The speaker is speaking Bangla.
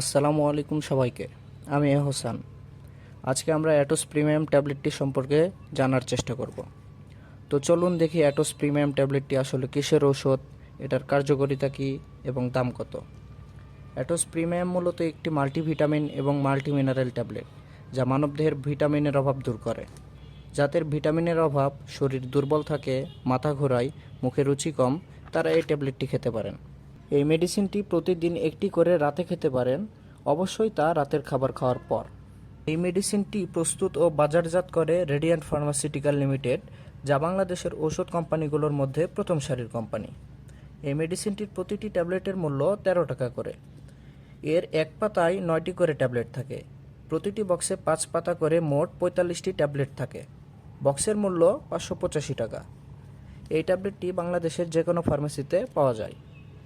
আসসালামু আলাইকুম সবাইকে। আমি এহসান। আজকে আমরা অ্যাটোস প্রিমিয়াম ট্যাবলেটটি সম্পর্কে জানার চেষ্টা করব। তো চলুন দেখি অ্যাটোস প্রিমিয়াম ট্যাবলেটটি আসলে কিসের ঔষধ, এটার কার্যকারিতা কী এবং দাম কত। অ্যাটোস প্রিমিয়াম মূলত একটি মাল্টিভিটামিন এবং মাল্টিমিনারেল ট্যাবলেট, যা মানবদেহের ভিটামিনের অভাব দূর করে। যাদের ভিটামিনের অভাব, শরীর দুর্বল থাকে, মাথা ঘোরায়, মুখে রুচি কম, তারা এই ট্যাবলেটটি খেতে পারেন। এই মেডিসিনটি প্রতিদিন একটি করে রাতে খেতে পারেন, অবশ্যই তা রাতের খাবার খাওয়ার পর। এই মেডিসিনটি প্রস্তুত ও বাজারজাত করে রেডিয়ান্ট ফার্মাসিউটিক্যাল লিমিটেড, যা বাংলাদেশের ওষুধ কোম্পানিগুলোর মধ্যে প্রথম সারির কোম্পানি। এই মেডিসিনটির প্রতিটি ট্যাবলেটের মূল্য তেরো টাকা করে। এর এক পাতায় নয়টি করে ট্যাবলেট থাকে। প্রতিটি বক্সে পাঁচ পাতা করে মোট পঁয়তাল্লিশটি ট্যাবলেট থাকে। বক্সের মূল্য পাঁচশো পঁচাশি টাকা। এই ট্যাবলেটটি বাংলাদেশের যে কোনো ফার্মেসিতে পাওয়া যায়।